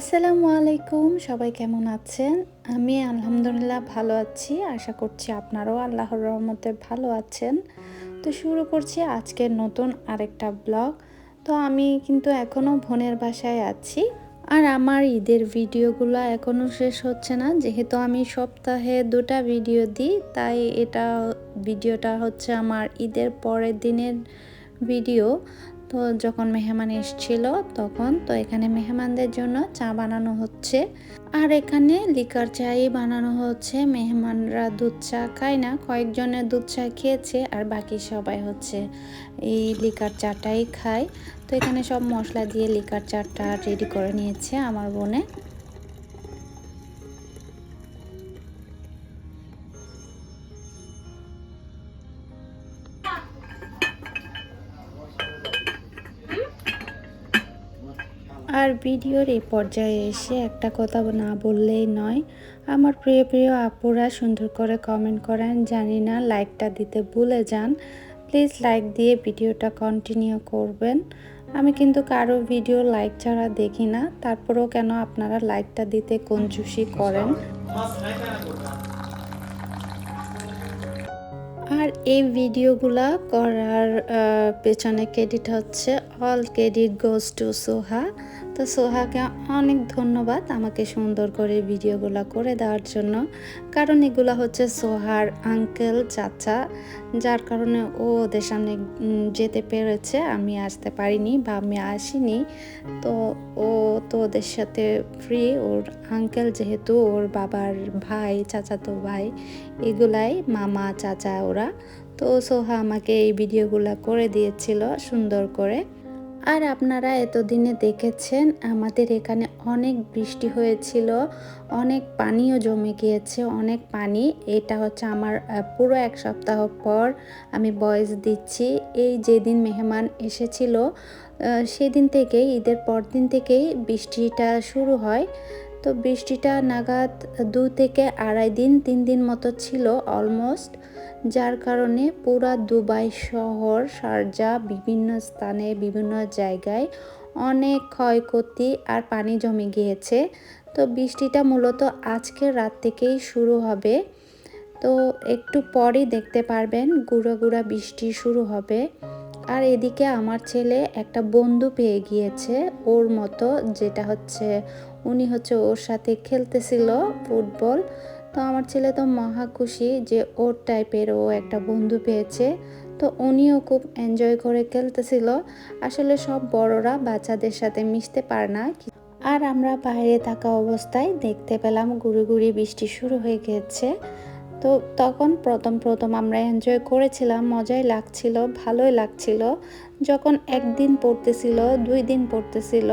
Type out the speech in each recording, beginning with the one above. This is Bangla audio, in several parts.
আসসালামু আলাইকুম, সবাই কেমন আছেন? আমি আলহামদুলিল্লাহ ভালো আছি। আশা করছি আপনারাও আল্লাহর রহমতে ভালো আছেন। তো শুরু করছি আজকের নতুন আরেকটা ব্লগ। তো আমি কিন্তু এখনও বোনের বাসায় আছি। আর আমার ঈদের ভিডিওগুলো এখনও শেষ হচ্ছে না। যেহেতু আমি সপ্তাহে দুটা ভিডিও দিই, তাই এটা ভিডিওটা হচ্ছে আমার ঈদের পরের দিনের ভিডিও। তো যখন মেহমান এসছিল তখন তো এখানে মেহমানদের জন্য চা বানানো হচ্ছে। আর এখানে লিকার চাই বানানো হচ্ছে। মেহমানরা দুধ চা খায় না কয়েকজনের দুধ চা খেয়েছে আর বাকি সবাই হচ্ছে এই লিকার চাটাই খায়। তো এখানে সব মশলা দিয়ে লিকার চাটা রেডি করে নিয়েছে আমার বোনে। আর ভিডিওর এই পর্যায়ে এসে একটা কথা না বললেই নয়। আমার প্রিয় প্রিয় আপুরা, সুন্দর করে কমেন্ট করেন। জানি না লাইকটা দিতে ভুলে যান। প্লিজ লাইক দিয়ে ভিডিওটা কন্টিনিউ করবেন। আমি কিন্তু কারও ভিডিও লাইক ছাড়া দেখি না। তারপরেও কেন আপনারা লাইকটা দিতে কঞ্জুসি করেন? আর এই ভিডিওগুলা করার পেছনে ক্রেডিট হচ্ছে all credit goes to Soha তো সোহাকে অনেক ধন্যবাদ আমাকে সুন্দর করে ভিডিওগুলো করে দেওয়ার জন্য। কারণ এগুলো হচ্ছে সোহার আঙ্কেল চাচা, যার কারণে ও ওদের সামনে যেতে পেরেছে। আমি আসতে পারিনি বা আমি আসিনি। তো ও তো ওদের সাথে ফ্রি ওর আঙ্কেল যেহেতু, ওর বাবার ভাই, চাচাতো ভাই, এগুলাই মামা, চাচা, ওরা। তো সোহা আমাকে এই ভিডিওগুলো করে দিয়েছিল সুন্দর করে। আর আপনারা এতদিনে দেখেছেন, আমাদের এখানে অনেক বৃষ্টি হয়েছিল, অনেক পানিও জমে গিয়েছে, অনেক পানি। এটা হচ্ছে আমার পুরো এক সপ্তাহ পর আমি বয়স দিচ্ছি। এই যেদিন মেহমান এসেছিল সেদিন থেকেই, ঈদের পর দিন থেকেই বৃষ্টিটা শুরু হয়। তো বৃষ্টিটা নাগাদ দু থেকে আড়াই দিন, তিন দিন মতো ছিল অলমোস্ট যার কারণে পুরা দুবাই শহর শারজা বিভিন্ন স্থানে, বিভিন্ন জায়গায় অনেক ক্ষয়ক্ষতি আর পানি জমে গিয়েছে। তো বৃষ্টিটা মূলত আজকের রাত থেকেই শুরু হবে। তো একটু পরই দেখতে পারবেন গুঁড়ো গুঁড়া বৃষ্টি শুরু হবে। আর এদিকে আমার ছেলে একটা বন্ধু পেয়ে গিয়েছে ওর মতো, যেটা হচ্ছে উনি হচ্ছে ওর সাথে খেলতেছিল ফুটবল। তো আমার ছেলে তো মহা খুশি যে ওর টাইপের ও একটা বন্ধু পেয়েছে। তো উনিও খুব এনজয় করে খেলতেছিল। আসলে সব বড়রা বাচ্চাদের সাথে মিশতে পারে না। আর আমরা বাইরে থাকা অবস্থায় দেখতে পেলাম গুড়ি গুড়ি বৃষ্টি শুরু হয়ে গেছে। তো তখন প্রথম প্রথম আমরা এনজয় করেছিলাম, মজাই লাগছিল, ভালোই লাগছিল। যখন একদিন পড়তেছিল, দুই দিন পড়তেছিল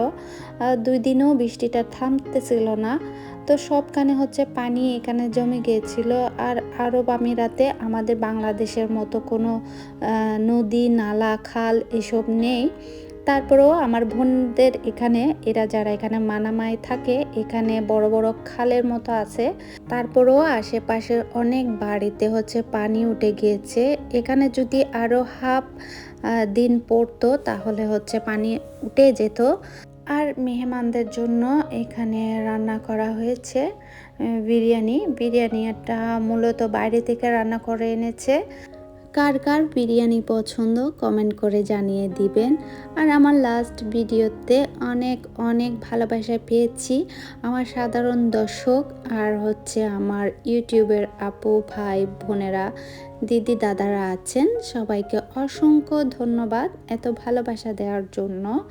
দুই দিনও বৃষ্টিটা থামতেছিল না। তো সবখানে হচ্ছে পানি এখানে জমে গিয়েছিল। আর আরব আমিরাতে আমাদের বাংলাদেশের মতো কোনো নদী, নালা, খাল এসব নেই। তারপরেও আমার বোনদের এখানে, এরা যারা এখানে মানামায় থাকে, এখানে বড় বড় খালের মতো আছে। তারপরেও আশেপাশের অনেক বাড়িতে হচ্ছে পানি উঠে গিয়েছে। এখানে যদি আরও হাফ দিন পড়তো তাহলে হচ্ছে পানি উঠে যেত। আর মেহমানদের জন্য এখানে রান্না করা হয়েছে বিরিয়ানি। বিরিয়ানিটা মূলত বাইরে থেকে রান্না করে এনেছে। কার কার বিরিয়ানি পছন্দ কমেন্ট করে জানিয়ে দিবেন। আর আমার লাস্ট ভিডিওতে অনেক অনেক ভালোবাসা পেয়েছি আমার সাধারণ দর্শক আর হচ্ছে আমার ইউটিউবের আপু, ভাই, বোনেরা, দিদি, দাদারা আছেন। সবাইকে অসংখ্য ধন্যবাদ এত ভালোবাসা দেওয়ার জন্য।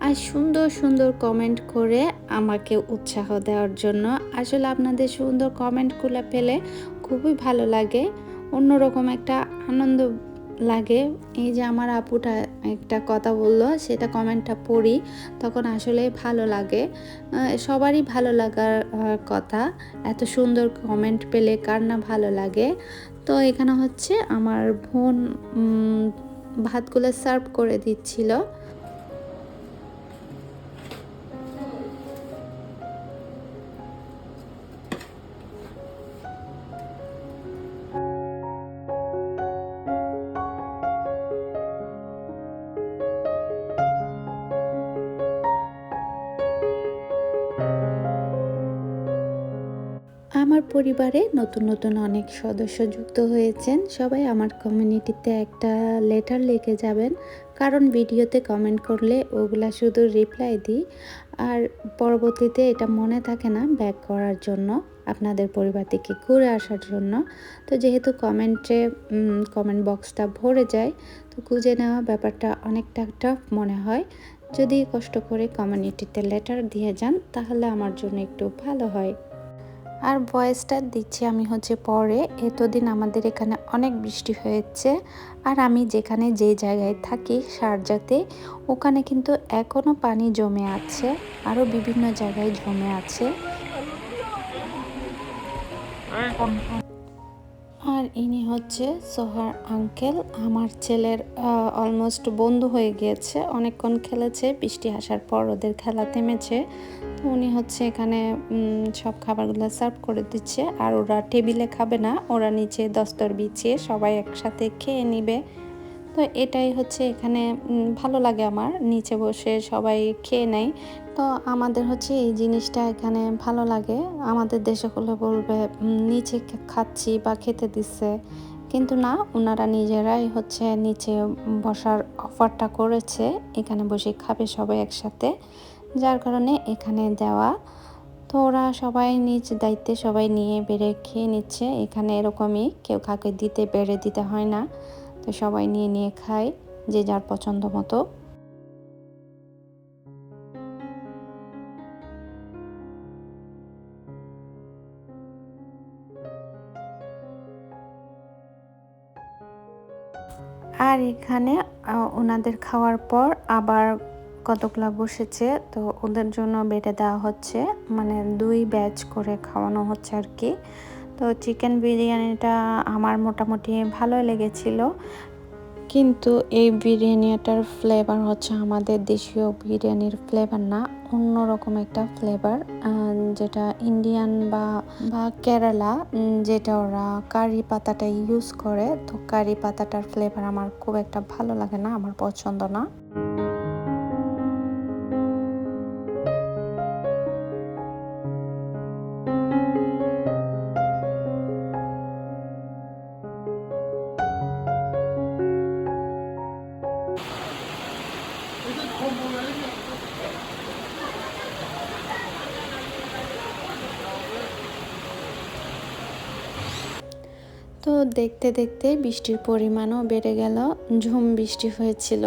আর সুন্দর সুন্দর কমেন্ট করে আমাকে উৎসাহ দেওয়ার জন্য। আসলে আপনাদের সুন্দর কমেন্টগুলো পেলে খুবই ভালো লাগে। অন্যরকম একটা আনন্দ লাগে। এই যে আমার আপুটা একটা কথা বলল, সেটা কমেন্টটা পড়ি, তখন আসলে ভালো লাগে। সবারই ভালো লাগার কথা। এত সুন্দর কমেন্ট পেলে কার না ভালো লাগে? তো এখানে হচ্ছে আমার বোন ভাতগুলো সার্ভ করে দিচ্ছিল। আমার পরিবারে নতুন নতুন অনেক সদস্য যুক্ত হয়েছেন। সবাই আমার কমিউনিটিতে একটা লেটার লিখে যাবেন। কারণ ভিডিওতে কমেন্ট করলে ওগুলা শুধু রিপ্লাই দিই। আর পরবর্তীতে এটা মনে থাকে না ব্যাক করার জন্য, আপনাদের পরিবার থেকে ঘুরে আসার জন্য। তো যেহেতু কমেন্টে কমেন্ট বক্সটা ভরে যায়, তো খুঁজে নেওয়া ব্যাপারটা অনেকটা টাফ মনে হয়। যদি কষ্ট করে কমিউনিটিতে লেটার দিয়ে যান, তাহলে আমার জন্য একটু ভালো হয়। আর ভয়েসটা দিচ্ছি আমি হচ্ছে পরে। এতদিন আমাদের এখানে অনেক বৃষ্টি হয়েছে আর আমি যেখানে যে জায়গায় থাকি সারজাতে, ওখানে কিন্তু এখনও পানি জমে আছে আরও বিভিন্ন জায়গায় জমে আছে। আর ইনি হচ্ছে সোহার আঙ্কেল। আমার ছেলের অলমোস্ট বন্ধু হয়ে গিয়েছে। অনেকক্ষণ খেলেছে, বৃষ্টি আসার পর ওদের খেলা থেমেছে। উনি হচ্ছে এখানে সব খাবারগুলো সার্ভ করে দিচ্ছে। আর ওরা টেবিলে খাবে না, ওরা নিচে দস্তর বিছিয়ে সবাই একসাথে খেয়ে নিবে। তো এটাই হচ্ছে এখানে ভালো লাগে আমার। নিচে বসে সবাই খেয়ে নেয়। তো আমাদের হচ্ছে এই জিনিসটা এখানে ভালো লাগে। আমাদের দেশে হলে বলবে নিচে খাচ্ছি বা খেতে দিচ্ছে। কিন্তু না ওনারা নিজেরাই হচ্ছে নিচে বসার অফারটা করেছে। এখানে বসে খাবে সবাই একসাথে। যার কারণে এখানে দেওয়া। তো ওরা সবাই নিজ দায়িত্বে সবাই নিয়ে বেড়ে খেয়ে নিচ্ছে। এখানে এরকমই কেউ কাকে দিতে, বেড়ে দিতে হয় না। তো সবাই নিয়ে নিয়ে খায় যে যার পছন্দ মতো। আর এখানে ওনাদের খাওয়ার পর আবার কতগুলা বসেছে, তো ওদের জন্য বেটে দেওয়া হচ্ছে। মানে দুই ব্যাচ করে খাওয়ানো হচ্ছে আর কি। তো চিকেন বিরিয়ানিটা আমার মোটামুটি ভালোই লেগেছিল। কিন্তু এই বিরিয়ানিটার ফ্লেভার হচ্ছে আমাদের দেশীয় বিরিয়ানির ফ্লেভার না, অন্যরকম একটা ফ্লেভার যেটা ইন্ডিয়ান বা বা কেরালা যেটা ওরা কারি পাতাটা ইউজ করে। তো কারি পাতাটার ফ্লেভার আমার খুব একটা ভালো লাগে না, আমার পছন্দ না। দেখতে দেখতে বৃষ্টির পরিমাণও বেড়ে গেল, ঝুম বৃষ্টি হয়েছিল।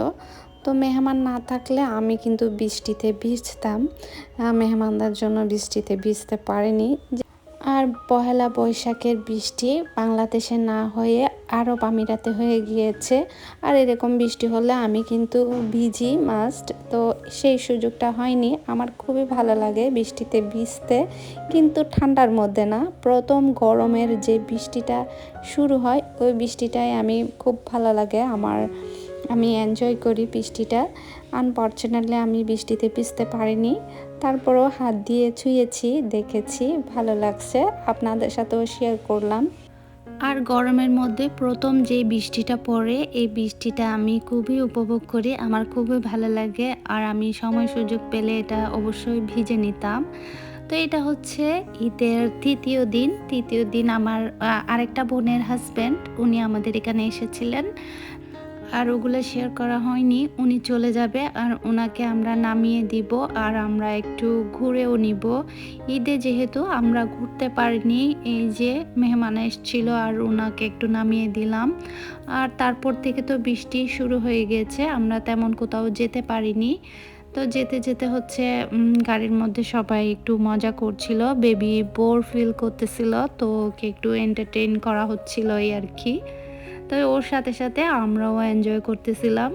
তো মেহমান না থাকলে আমি কিন্তু বৃষ্টিতে ভিজতাম। মেহমানদের জন্য বৃষ্টিতে ভিজতে পারিনি। আর পহেলা বৈশাখের বৃষ্টি বাংলাদেশে না হয়ে আরব আমিরাতে হয়ে গিয়েছে। আর এরকম বৃষ্টি হলে আমি কিন্তু ভিজি মাস্ট তো সেই সুযোগটা হয়নি। আমার খুবই ভালো লাগে বৃষ্টিতে ভিজতে, কিন্তু ঠান্ডার মধ্যে না। প্রথম গরমের যে বৃষ্টিটা শুরু হয়, ওই বৃষ্টিটাই আমি খুব ভালো লাগে। আমার, আমি এনজয় করি বৃষ্টিটা। আনফর্চুনেটলি আমি বৃষ্টিতে ভিজতে পারিনি। তারপরও হাত দিয়ে ছুঁয়েছি, দেখেছি, ভালো লাগছে। আপনাদের সাথেও শেয়ার করলাম। আর গরমের মধ্যে প্রথম যে বৃষ্টিটা পড়ে, এই বৃষ্টিটা আমি খুবই উপভোগ করি। আমার খুবই ভালো লাগে আর আমি সময় সুযোগ পেলে এটা অবশ্যই ভিজে নিতাম। তো এটা হচ্ছে ঈদের তৃতীয় দিন। তৃতীয় দিন আমার আরেকটা বোনের হাজব্যান্ড উনি আমাদের এখানে এসেছিলেন। আর ওগুলো শেয়ার করা হয়নি। উনি চলে যাবে আর ওনাকে আমরা নামিয়ে দিব আর আমরা একটু ঘুরেও নিব। ঈদে যেহেতু আমরা ঘুরতে পারিনি, এই যে মেহমান এসছিল আর ওনাকে একটু নামিয়ে দিলাম। আর তারপর থেকে তো বৃষ্টি শুরু হয়ে গেছে, আমরা তেমন কোথাও যেতে পারিনি। তো যেতে যেতে হচ্ছে গাড়ির মধ্যে সবাই একটু মজা করছিল বেবি বোর ফিল করতেছিল, তো ওকে একটু এন্টারটেইন করা হচ্ছিল এই আর কি। তো ওর সাথে সাথে আমরাও এনজয় করতেছিলাম।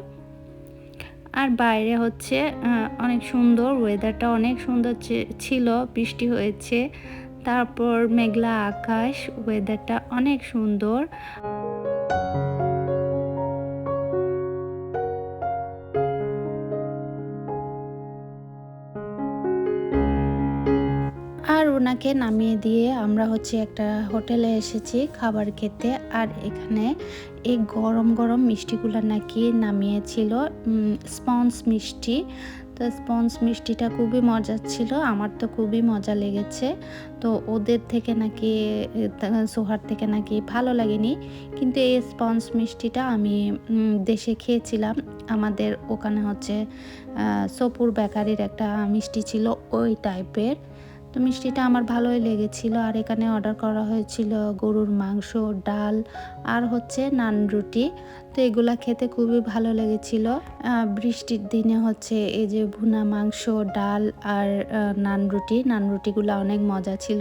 আর বাইরে হচ্ছে অনেক সুন্দর ওয়েদারটা অনেক সুন্দর ছিল, বৃষ্টি হয়েছে। তারপর মেঘলা আকাশ ওয়েদারটা অনেক সুন্দর। ওনাকে নামিয়ে দিয়ে আমরা হচ্ছে একটা হোটেলে এসেছি খাবার খেতে। আর এখানে এই গরম গরম মিষ্টিগুলো নাকি নামিয়েছিল স্পঞ্জ মিষ্টি। তো স্পঞ্জ মিষ্টিটা খুবই মজার ছিল, আমার তো খুবই মজা লেগেছে। তো ওদের থেকে নাকি সোহার থেকে নাকি ভালো লাগেনি। কিন্তু এই স্পঞ্জ মিষ্টিটা আমি দেশে খেয়েছিলাম। আমাদের ওখানে হচ্ছে সপুর বেকারির একটা মিষ্টি ছিল ওই টাইপের তো মিষ্টিটা আমার ভালোই লেগেছিল। আর এখানে অর্ডার করা হয়েছিল গরুর মাংস, ডাল আর হচ্ছে নান রুটি। তো এগুলা খেতে খুবই ভালো লেগেছিল। বৃষ্টির দিনে হচ্ছে এই যে ভুনা মাংস, ডাল আর নান রুটি। নান রুটিগুলো অনেক মজা ছিল।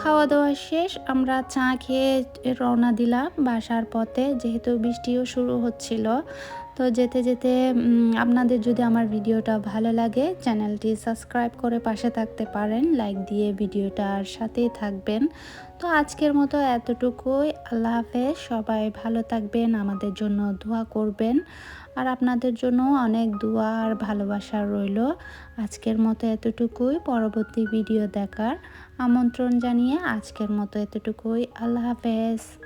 খাওয়া দাওয়া শেষ আমরা চা খেয়ে রওনা দিলাম বাসার পথে। যেহেতু বৃষ্টিও শুরু হচ্ছিল তো যেতে যেতে আপনাদের যদি আমার ভিডিওটা ভালো লাগে, চ্যানেলটি সাবস্ক্রাইব করে পাশে থাকতে পারেন, লাইক দিয়ে ভিডিওটার সাথেই থাকবেন। তো আজকের মতো এতটুকুই। আল্লাহ হাফেজ। সবাই ভালো থাকবেন, আমাদের জন্য দোয়া করবেন। আর আপনাদের জন্য অনেক দোয়া আর ভালোবাসা রইল। আজকের মতো এতটুকুই। পরবর্তী ভিডিও দেখার আমন্ত্রণ জানিয়ে আজকের মতো এতটুকুই। আল্লাহ হাফেজ।